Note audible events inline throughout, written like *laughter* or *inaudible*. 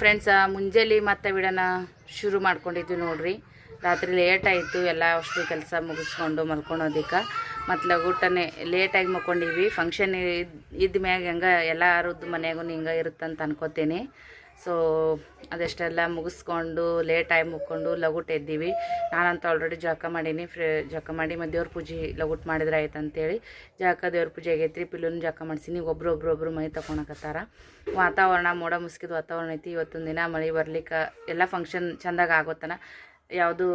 Friends ಮುಂಜಾನೆ ಮತ್ತೆ ಬಿಡೋಣ ಶುರು ಮಾಡ್ಕೊಂಡಿದ್ವಿ ನೋಡ್ರಿ. ರಾತ್ರಿ ಲೇಟ್ ಆಯಿತು, ಎಲ್ಲ ಅಷ್ಟು ಕೆಲಸ ಮುಗಿಸ್ಕೊಂಡು ಮಲ್ಕೊಳೋದಕ್ಕೆ ಮತ್ತು ಲಗೂಟನೇ ಲೇಟಾಗಿ ಮಲ್ಕೊಂಡಿವಿ ಫಂಕ್ಷನ್ ಇದ್ದ ಮ್ಯಾಗ ಹೆಂಗೆ ಎಲ್ಲರದ್ದು ಮನೆಗೂ ಹಿಂಗೆ ಇರುತ್ತಂತ ಅನ್ಕೋತೀನಿ. ಸೊ ಅದೆಷ್ಟೆಲ್ಲ ಮುಗಿಸ್ಕೊಂಡು ಲೇಟಾಗಿ ಮುಕ್ಕೊಂಡು ಲಗುಟ್ ಎದ್ದೀವಿ. ನಾನಂತ ಆಲ್ರೆಡಿ ಜಳಕ ಮಾಡೀನಿ. ಫ್ರೇ, ಜಳಕ ಮಾಡಿ ಮತ್ತು ದೇವ್ರ ಪೂಜೆ ಲಗುಟ್ ಮಾಡಿದ್ರೆ ಆಯ್ತು ಅಂತೇಳಿ. ಜಳಕ ದೇವ್ರ ಪೂಜೆ ಆಗೈತ್ರಿ, ಪಿಲ್ಲೂನು ಜಳಕ ಮಾಡಿಸಿನಿ. ಒಬ್ರು ಒಬ್ರು ಮೈ ತಗೊಳಕತ್ತಾರ ವಾತಾವರಣ ಮೋಡ ಮುಸ್ಕಿದ ವಾತಾವರಣ ಐತಿ. ಇವತ್ತೊಂದು ದಿನ ಮಳೆ ಬರ್ಲಿಕ್ಕೆ ಎಲ್ಲ ಫಂಕ್ಷನ್ ಚೆಂದಾಗಿ ಆಗೋತನ. ಯಾವುದು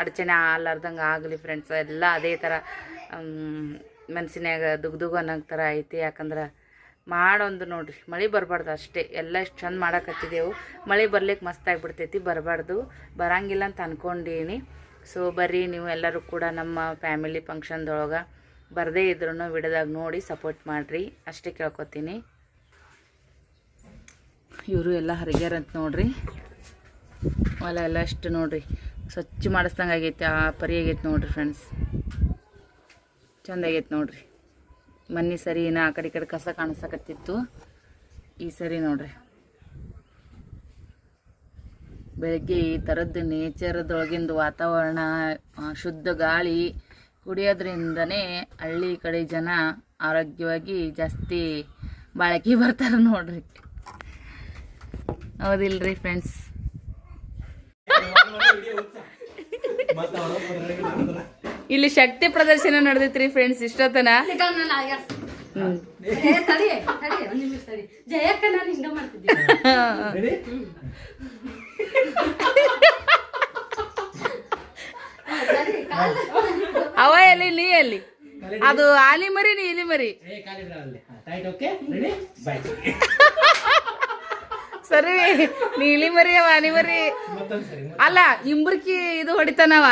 ಅಡಚಣೆ ಆಲಾರ್ದಂಗೆ ಆಗಲಿ ಫ್ರೆಂಡ್ಸ್ ಎಲ್ಲ ಅದೇ ಥರ ಮನಸ್ಸಿನಾಗ ದುಗ್ಧುಗು ದುಗ್ ಅನ್ನೋ ಥರ ಐತಿ. ಯಾಕಂದ್ರೆ ಮಾಡೊಂದು ನೋಡ್ರಿ, ಮಳೆ ಬರಬಾರ್ದು ಅಷ್ಟೇ. ಎಲ್ಲ ಇಷ್ಟು ಚಂದ ಮಾಡಕತ್ತಿದ್ದೆವು ಮಳೆ ಬರ್ಲಿಕ್ಕೆ ಮಸ್ತ್ ಆಗಿಬಿಡ್ತೈತಿ, ಬರಬಾರ್ದು. ಬರಂಗಿಲ್ಲ ಅಂತ ಅನ್ಕೊಂಡೀನಿ. ಸೊ ಬರ್ರಿ, ನೀವು ಎಲ್ಲರೂ ಕೂಡ ನಮ್ಮ ಫ್ಯಾಮಿಲಿ ಫಂಕ್ಷನ್ದೊಳಗೆ ಬರದೇ ಇದ್ರೂ ವಿಡದಾಗ ನೋಡಿ ಸಪೋರ್ಟ್ ಮಾಡಿರಿ. ಅಷ್ಟೇ ಕೇಳ್ಕೊತೀನಿ. ಇವರು ಎಲ್ಲ ಹರಿಗ್ಯಾರಂತ ನೋಡ್ರಿ. ಹೊಲ ಎಲ್ಲ ಅಷ್ಟು ನೋಡ್ರಿ. ಸ್ವಚ್ಛ ಮಾಡಿಸ್ದಂಗೆ ಆಗೈತೆ, ಆ ಪರಿ ಆಗೈತೆ ನೋಡ್ರಿ ಫ್ರೆಂಡ್ಸ್ ಚಂದ ಆಗೈತೆ ನೋಡ್ರಿ. ಮನ್ನಿ ಸರಿ ಏನೋ ಆ ಕಡೆ ಈ ಕಡೆ ಕಸ ಕಾಣಿಸಕತ್ತಿತ್ತು. ಈ ಸರಿ ನೋಡ್ರಿ. ಬೆಳಗ್ಗೆ ಈ ಥರದ್ದು ನೇಚರದೊಳಗಿಂದ ವಾತಾವರಣ ಶುದ್ಧ ಗಾಳಿ ಕುಡಿಯೋದ್ರಿಂದನೇ ಹಳ್ಳಿ ಕಡೆ ಜನ ಆರೋಗ್ಯವಾಗಿ ಜಾಸ್ತಿ ಬಾಳಕಿ ಬರ್ತಾರೆ ನೋಡ್ರಿ. ಹೌದಿಲ್ರಿ ಫ್ರೆಂಡ್ಸ್ ಇಲ್ಲಿ ಶಕ್ತಿ ಪ್ರದರ್ಶನ ನಡೆದೈತ್ರಿ ಫ್ರೆಂಡ್ಸ್ ಇಷ್ಟೊತ್ತನ. ಹ್ಮ್. ಜಯಕ್ಕ ನಾನು ಹಿಂಗ ಮಾಡ್ತಿದ್ದೆ. ಅವ ಎಲ್ಲಿ ನೀ ಎಲ್ಲಿ? ಅದು ಆಲಿ ಮರಿ ನೀ ಇಲಿ ಮರಿ. *laughs* ಸರಿ ನೀಲಿ ಮರಿ ಅವ ಆಲಿ ಮರಿ. ಅಲ್ಲ ಇಂಬ್ರಕಿ ಇದು ಹೊಡಿತಾನವ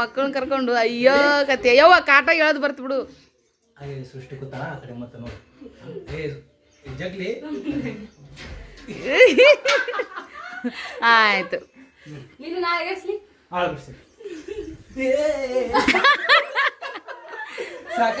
ಮಕ್ಕಳನ್ನ ಕರ್ಕೊಂಡು. ಅಯ್ಯೋ ಕತೆ ಯವ್ವ ಕಾಟ ಹೇಳದ್ ಬರ್ತ್ ಬಿಡು. ಸೃಷ್ಟಿ ಕೂತಾನ ಆ ಕಡೆ ಮತ್ತೆ ನೋಡಿ. ಏ ಜಗ್ಲಿ ಆಯ್ತು. ಸಾಕ?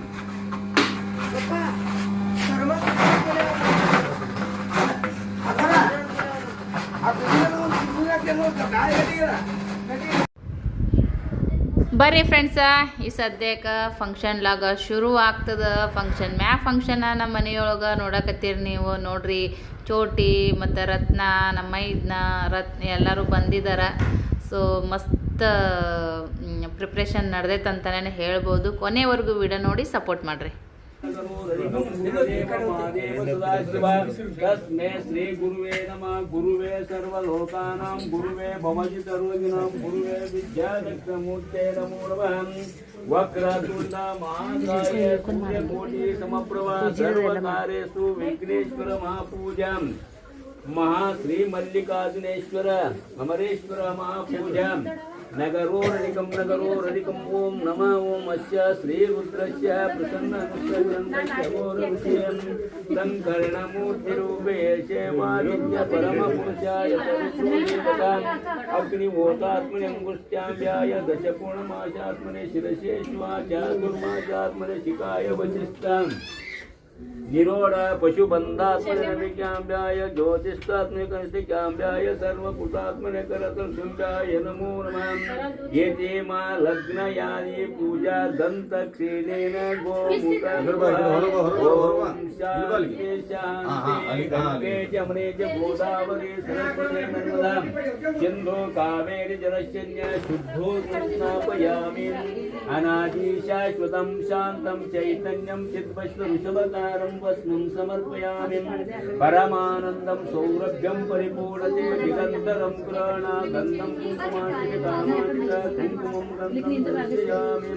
ಬರ್ರಿ ಫ್ರೆಂಡ್ಸ ಈ ಸದ್ಯಕ್ಕೆ ಫಂಕ್ಷನ್ಲಾಗ ಶುರು ಆಗ್ತದ. ಫಂಕ್ಷನ್ ಮ್ಯಾ ಫಂಕ್ಷನ ನಮ್ಮ ಮನೆಯೊಳಗೆ ನೋಡಕತ್ತೀರಿ ನೀವು. ನೋಡ್ರಿ, ಚೋಟಿ ಮತ್ತು ರತ್ನ, ನಮ್ಮ ಇದನ್ನ ರತ್ನ ಎಲ್ಲರೂ ಬಂದಿದ್ದಾರೆ ಸೊ ಮಸ್ತ್ ಪ್ರಿಪ್ರೇಷನ್ ನಡೆದೈತಂತಲೇ ಹೇಳ್ಬೋದು. ಕೊನೆವರೆಗೂ ವಿಡಿಯೋ ನೋಡಿ ಸಪೋರ್ಟ್ ಮಾಡಿರಿ. तस्मै श्री गुरुवे नमः गुरुवे सर्वलोकानां गुरुवे भवजित रोगिणां गुरुवे विद्याचक्रमूर्ते नमो नमः वक्रतुण्ड महाकाय सूर्यकोटि विघ्नेश्वर अमरेश्वर महापूजाम् नगरोरधिकं नगरोरधिकम् ॐ नम ॐ अस्य श्रीरुद्रस्य प्रसन्नगोरुषयं तं कर्णमूर्तिरूपेशे मारुत्यपरमपुरुषाय अग्निभूतात्मन्यङ्गुष्ट्यां व्याय दशपूर्णमाशात्मने शिरशेष्वाचातुर्माचात्मने शिकाय वशिष्ठाम् निरोड पशुबन्धात्मनिकाम्ब्याय ज्योतिष्ठात्मकनिष्ठिकाम्ब्याय सर्वभूतात्मनिकरतुभ्याय नमो नमः। ये ते लग्न यानी पूजा दन्तक्षीणेन गोमुखे गोदावरी सिन्धो कावेरि जलशन्य शुद्धो स्थापयामि अनादिशाश्वतं పుష్పస్నం సమర్పయామి పరమానందం సౌరభ్యం పరిపూర్ణతే నిరంతరం పురాణ గంధం కుంకుమాంటి కామాంటిక కుంకుమం గంధం దర్శయామి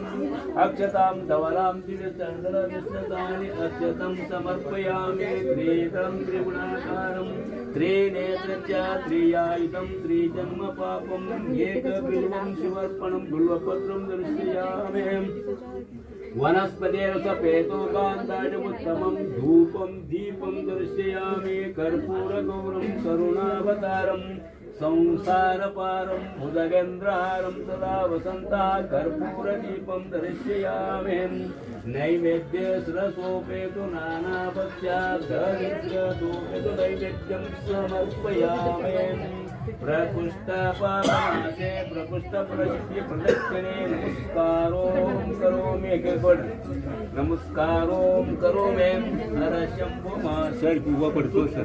అక్షతాం ధవలాం తిరుచంద్రమిశ్రతాని అక్షతం సమర్పయామి త్రేతరం త్రిగుణాకారం త్రినేత్రత్యా త్రియాయుధం త్రిజన్మ పాపం ఏక బిల్వం శివర్పణం బిల్వపత్రం దర్శయామి వనస్పతిరస పేతోకాంతాడి ఉత్తమం धूपं दीपं दर्शयामि कर्पूरगौरं करुणावतारं संसारपारं भुजगेन्द्रहारं सदा वसन्ता कर्पूरदीपं दर्शयामि नैवेद्य सरसोपेतु नानापक्षाधरिद्रतोपेतु नैवेद्यं समर्पयामि प्रपुष्टपापनाशे प्रपुष्टप्रसिद्धि प्रदक्षिणे। नमस्कारों करोमि केवल नमस्कारों करोमि। हर शंभो पड़तो सर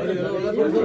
चन्द्रबलन्तु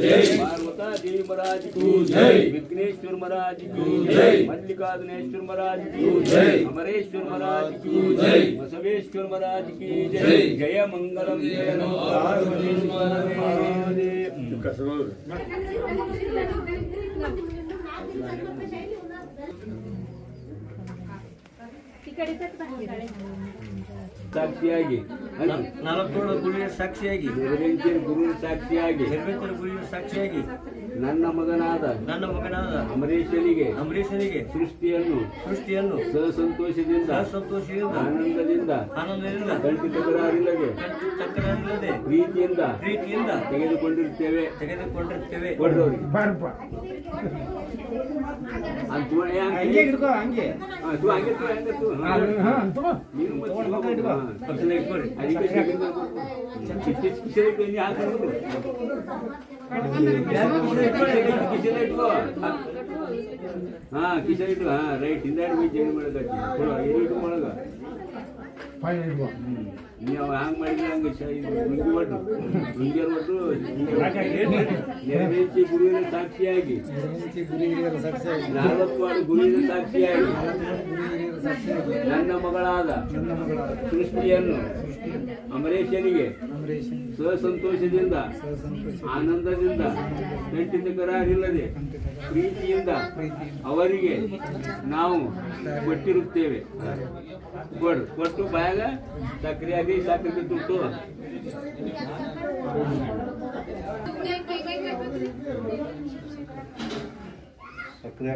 जय। पार्वता देवी महाराज की जय। विघ्नेश्वर महाराज की जय। मल्लिकार्जुनेश्वर महाराज की जय। अमरेश्वर महाराज की जय। बसवेश्वर महाराज की जय। जय। मंगलम जय नम। पार्वती ಸಾಕ್ಷಿಯಾಗಿ. ನಾಲ್ಕೇಳು ಗುರುವಿನ ಸಾಕ್ಷಿಯಾಗಿ. ಗುರುವಿನ ಗುರು ಸಾಕ್ಷಿಯಾಗಿ. ನಿರ್ಮಿತರ ಗುಳಿಯ ಸಾಕ್ಷಿಯಾಗಿ. ನನ್ನ ಮಗನಾದ ನನ್ನ ಮಗನಾದ ಅಮರೇಶನಿಗೆ ಅಂಬರೀಷನಿಗೆ ಸೃಷ್ಟಿಯನ್ನು ಸೃಷ್ಟಿಯನ್ನು ಸಂತೋಷದಿಂದ ಸಂತೋಷದಿಂದ ಆನಂದದಿಂದ ಆನಂದದಿಂದ ಕಂಟಿ ತಕರಾರಿಲ್ಲದೆ ತಕರಾರಿಲ್ಲದೆ ಪ್ರೀತಿಯಿಂದ ಪ್ರೀತಿಯಿಂದ ತೆಗೆದುಕೊಂಡಿರ್ತೇವೆ. ತೆಗೆದುಕೊಂಡಿರ್ತೇವೆ ತೂ- ಏ, ಹಂಗೆ ತೂ ತೂ, ತೂ. ನೀನು ಮತ್ತೆ. ಅದಕ್ಕೆ ಹಾಕೊಂಡು ಹಾ ಕಿಸೆ ಇಟ್ಟು ಹಾ ರೈಟ್. ನೀವು ಹಂಗೆ ಮಾಡಿದ್ರೆ ಹಂಗೆ ಒಟ್ಟು. ಒಟ್ಟು ನೆರವೇರಿಸಿ ಗುರುವಿನ ಸಾಕ್ಷಿಯಾಗಿ. ವಾರ ಗುರುವಿನ ಸಾಕ್ಷಿಯಾಗಿ. ನನ್ನ ಮಗಳಾದ. ಸೃಷ್ಟಿಯನ್ನು ಅಮರೇಶನಿಗೆ ಸಸಂತೋಷದಿಂದ ಆನಂದದಿಂದ ಕಂಟಿತ ಕರಾರಿಲ್ಲದೆ ಪ್ರೀತಿಯಿಂದ ಅವರಿಗೆ ನಾವು ಕೊಟ್ಟಿರುತ್ತೇವೆ. ಕೊಡು ಕೊಟ್ಟು ಬಾಯಾಗ ಸಕ್ಕರೆ ಆಗಿ ಸಕ್ಕರೆ ತುಟ್ಟು ಕಟ್ಟೋದಿಲ್ಲ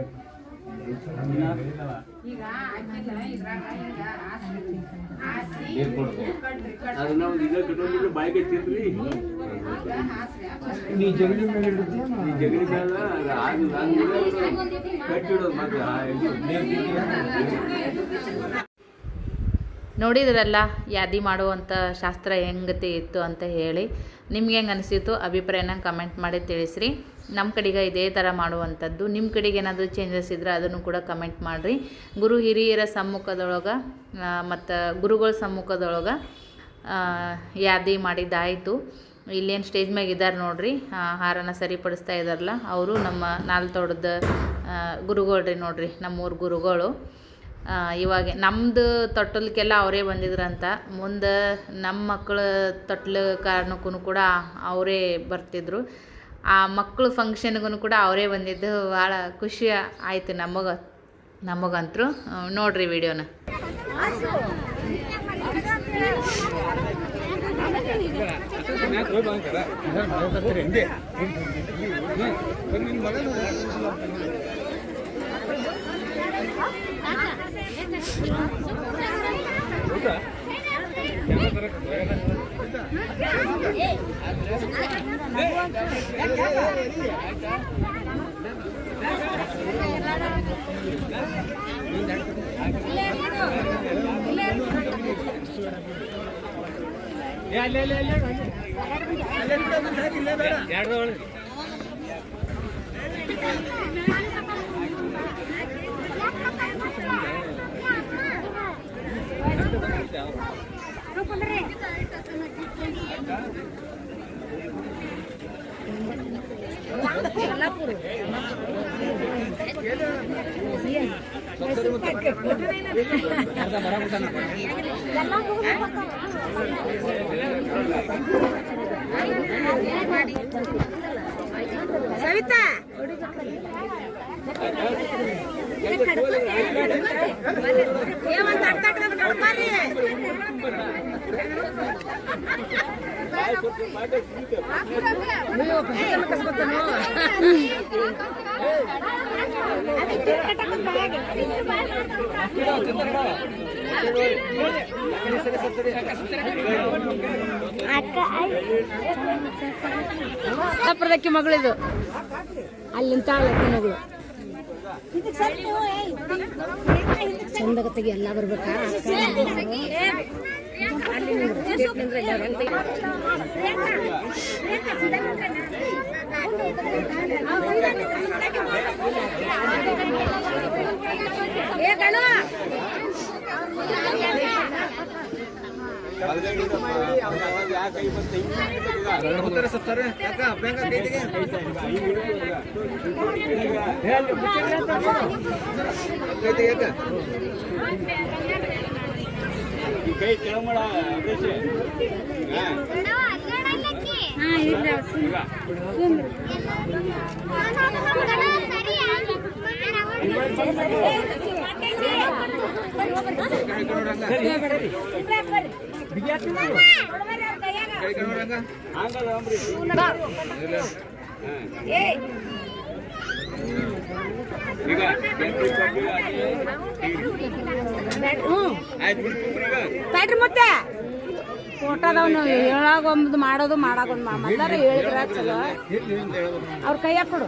ಬಾಯಿಗೆ ತಿನ್ರಿ ನೀ ಜಗಲಿ ಮೇಲೆ ಇಡುತ್ತೀಯ? ಈ ಜಗಲಿ ಮೇಲೆ ಅದು ಅದು ಕಟ್ಟಿಡೋದು ಮತ್ತೆ ಆ ಇದು. ನೋಡಿದ್ರಲ್ಲ ಯಾದಿ ಮಾಡುವಂಥ ಶಾಸ್ತ್ರ ಹೆಂಗತಿ ಇತ್ತು ಅಂತ ಹೇಳಿ. ನಿಮ್ಗೆ ಹೆಂಗೆ ಅನಿಸಿತು ಅಭಿಪ್ರಾಯನ ಕಮೆಂಟ್ ಮಾಡಿ ತಿಳಿಸ್ರಿ. ನಮ್ಮ ಕಡೆಗೆ ಇದೇ ಥರ ಮಾಡುವಂಥದ್ದು. ನಿಮ್ಮ ಕಡೆಗೆ ಏನಾದರೂ ಚೇಂಜಸ್ ಇದ್ದರೆ ಅದನ್ನು ಕೂಡ ಕಮೆಂಟ್ ಮಾಡಿರಿ. ಗುರು ಹಿರಿಯರ ಸಮ್ಮುಖದೊಳಗೆ ಮತ್ತು ಗುರುಗಳ ಸಮ್ಮುಖದೊಳಗೆ ಯಾದಿ ಮಾಡಿದ್ದಾಯಿತು. ಇಲ್ಲೇನು ಸ್ಟೇಜ್ ಮ್ಯಾಗ ಇದ್ದಾರೆ ನೋಡಿರಿ. ಹಾರನ ಸರಿಪಡಿಸ್ತಾ ಇದ್ದಾರಲ್ಲ ಅವರು ನಮ್ಮ ನಾಲ್ತೋಡದ ಗುರುಗಳ್ರಿ ನೋಡ್ರಿ, ನಮ್ಮೂರು ಗುರುಗಳು. ಇವಾಗ ನಮ್ಮದು ತೊಟ್ಟಲಕ್ಕೆಲ್ಲ ಅವರೇ ಬಂದಿದ್ರಂತ. ಮುಂದೆ ನಮ್ಮ ಮಕ್ಕಳ ತೊಟ್ಲ ಕಾರಣಕ್ಕೂ ಕೂಡ ಅವರೇ ಬರ್ತಿದ್ರು. ಆ ಮಕ್ಕಳು ಫಂಕ್ಷನ್ಗೂ ಕೂಡ ಅವರೇ ಬಂದಿದ್ದು ಭಾಳ ಖುಷಿ ಆಯಿತು ನಮಗೆ ನಮಗಂತರೂ. ನೋಡ್ರಿ ವಿಡಿಯೋನ. ಎರಡು ಸವಿತಾ. ಪ್ರದಕ್ಕೆ ಮಗಳಿದು. ಅಲ್ಲಿಂತ ಮಗಳು. ಚಂದಗತ್ತಿಗೆ ಎಲ್ಲ ಬರ್ಬೇಕಾ? ಈ ಕೈ ಕೆಳಮಳ ಅಭ್ಯಾಸ ಹಂಗಲ್ಲ ಅಂಬ್ರೀಷ್ ಈಗ ಬೆಂಕಿ ಕಬ್ಬಿ ಆಗಿ ಆಯ್ತು ಬಿಡ್ತೀನಿ ಫೋಟೋದವನು ಹೇಳಾಗೊಂದು ಮಾಡೋದು ಮಾಡಾಗೊಂದು ಮೊದಲಾರ ಹೇಳಿದ್ರ ಚಲೋ. ಅವ್ರ ಕೈಯಾಗ ಕೊಡು.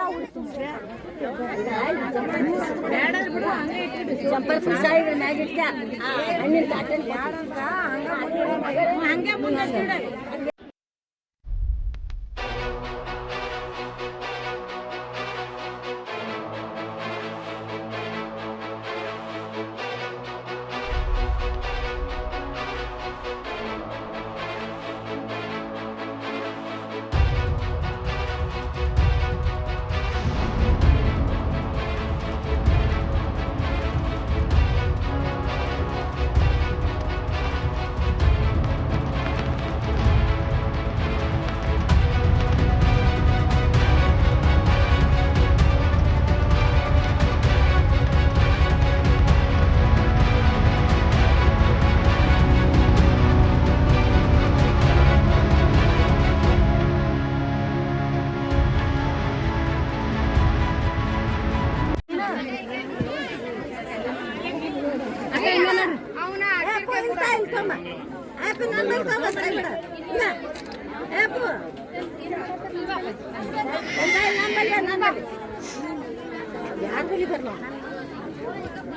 ನಾವು ಚಂಪಲ್ ಸಾಯಿಗಳು ಮ್ಯಾಗ ಇಟ್ಟ ಹಣ್ಣಿನ ತಾಟನ್ ಹಂಗೆ ಮುಂದೆ يا عارفه لي برنامج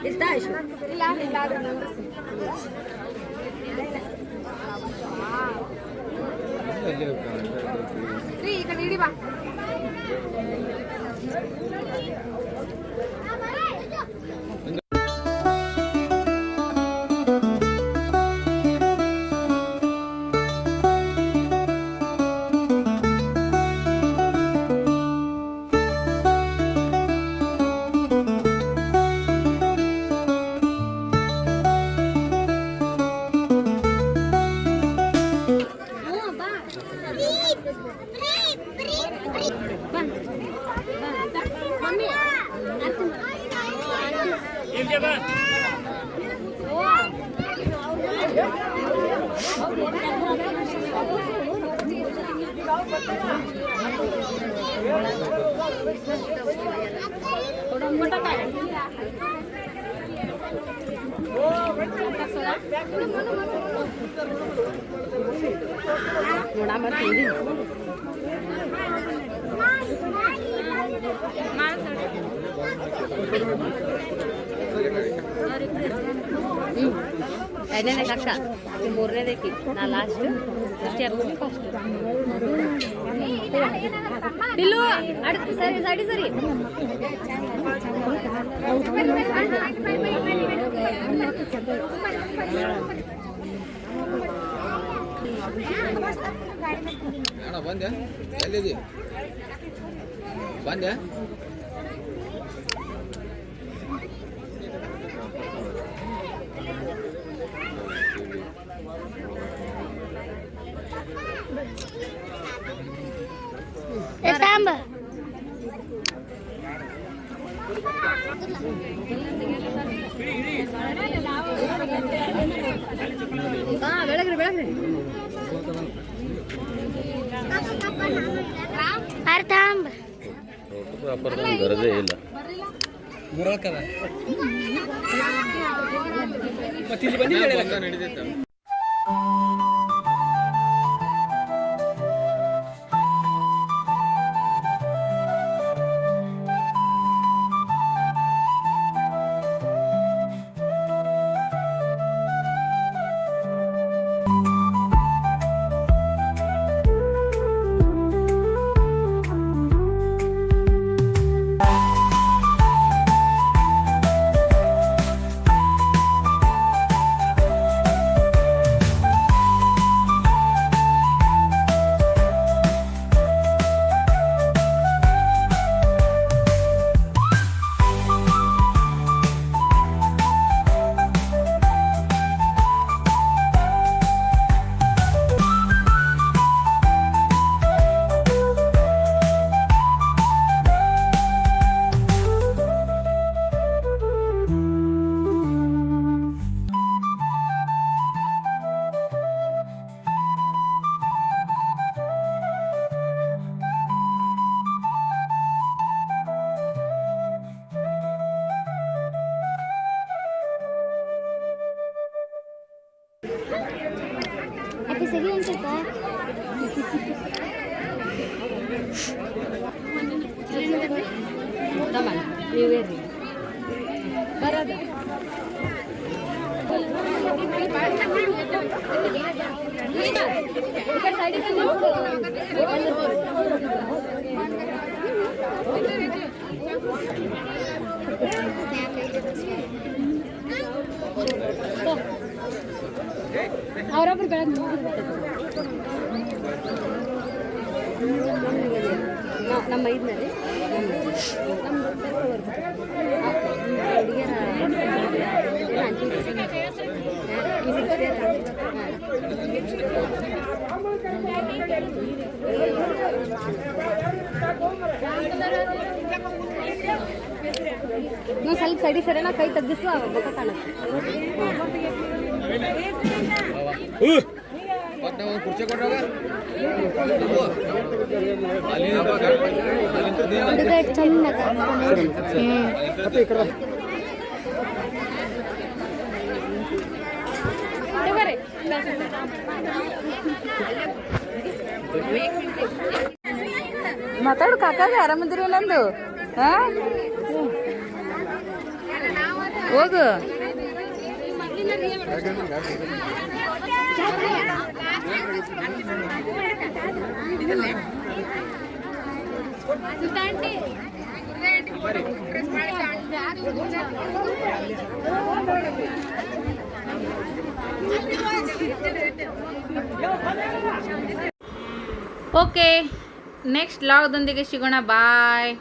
16 ಐದನೇ ಕಕ್ಷ ಮೂರನೇದಕ್ಕೆ ನಾ ಲಾಸ್ಟ್ ಫಸ್ಟ್ ಇಯರ್ ಫಸ್ಟ್ ಡಿಲ್ಲು ಅಡ್ ಸರಿ ಸರಿ ಸರಿ ಅಣ್ಣ ಬಂದ್ಯಾ ಎಲ್ಲಿದಿ ಬಂದ್ಯಾ ಹಾ ಬೆಳಗ್ರಿ ಬೆಳಗ್ರಿ ಬರದೇ ಇಲ್ಲ ನಡೀತೈತೆ ನೀವೇ ರೀ ಬರೋದು ಅವರೊಬ್ರು ನಮ್ಮ ಐದನೇ ನಮ್ಮ ನೀವು ಸ್ವಲ್ಪ ಸೈಡಿ ಸರಿನಾ ಕೈ ತಗ್ಗಿಸು ಮುಖ ಕಾಣುತ್ತೆ. ಕುರ್ಚಿ ಮಾತಾಡು ಕಾಕಾಗ ಆರಾಮದಿರಿ ನಂದು ಹೋಗು. ಓಕೆ ನೆಕ್ಸ್ಟ್ ಲಾಗ್ದೊಂದಿಗೆ ಸಿಗೋಣ ಬಾಯ್